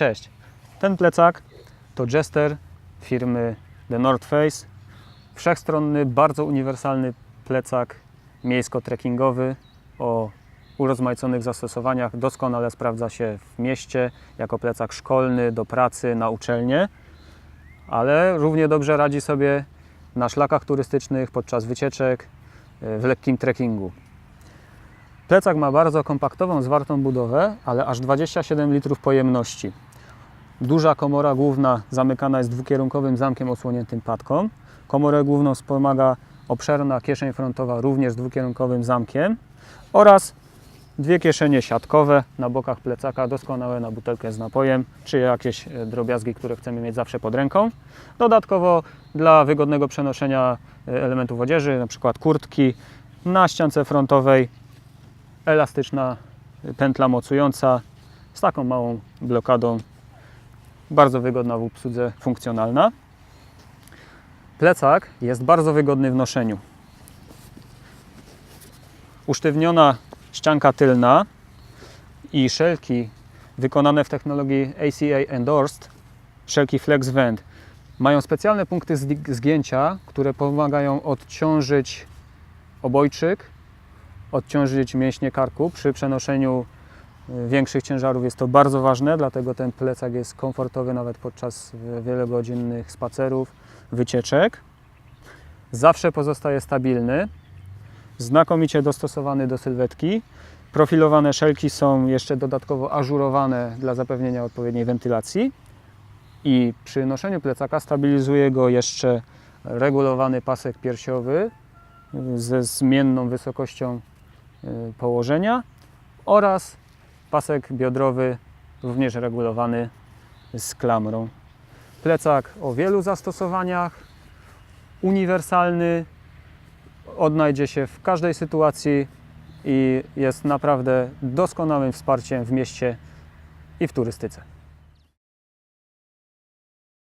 Cześć. Ten plecak to Jester firmy The North Face. Wszechstronny, bardzo uniwersalny plecak miejsko-trekkingowy o urozmaiconych zastosowaniach. Doskonale sprawdza się w mieście jako plecak szkolny do pracy na uczelnię, ale równie dobrze radzi sobie na szlakach turystycznych, podczas wycieczek, e, w lekkim trekkingu. Plecak ma bardzo kompaktową, zwartą budowę, ale aż 27 litrów pojemności. Duża komora główna zamykana jest dwukierunkowym zamkiem osłoniętym patką. Komorę główną wspomaga obszerna kieszeń frontowa również z dwukierunkowym zamkiem oraz dwie kieszenie siatkowe na bokach plecaka, doskonałe na butelkę z napojem, czy jakieś e, drobiazgi, które chcemy mieć zawsze pod ręką. Dodatkowo dla wygodnego przenoszenia e, elementów odzieży, np. kurtki, na ściance frontowej elastyczna pętla mocująca z taką małą blokadą, bardzo wygodna w obsłudze, funkcjonalna. Plecak jest bardzo wygodny w noszeniu. Usztywniona ścianka tylna i szelki wykonane w technologii ACA Endorsed, szelki Flex Vent, mają specjalne punkty zgi- zgięcia, które pomagają odciążyć obojczyk, odciążyć mięśnie karku. Przy przenoszeniu większych ciężarów jest to bardzo ważne, dlatego ten plecak jest komfortowy nawet podczas wielogodzinnych spacerów, wycieczek. Zawsze pozostaje stabilny, znakomicie dostosowany do sylwetki. Profilowane szelki są jeszcze dodatkowo ażurowane dla zapewnienia odpowiedniej wentylacji. I przy noszeniu plecaka stabilizuje go jeszcze regulowany pasek piersiowy ze zmienną wysokością y, położenia oraz pasek biodrowy również regulowany z klamrą. Plecak o wielu zastosowaniach, uniwersalny, odnajdzie się w każdej sytuacji i jest naprawdę doskonałym wsparciem w mieście i w turystyce.